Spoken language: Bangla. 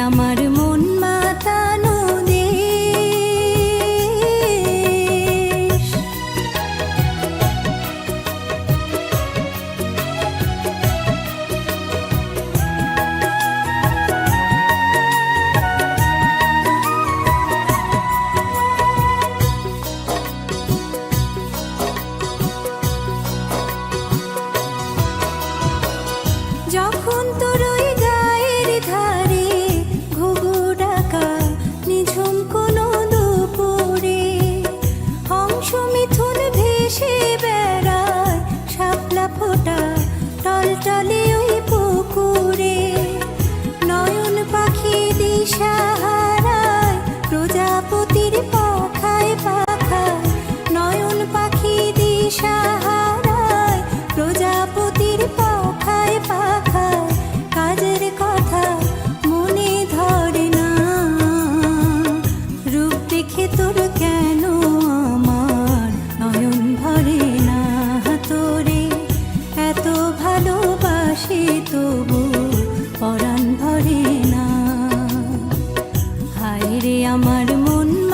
আমার মন মাতানো দেশ যখন তোর ওই গায়ের ধারে আমার মন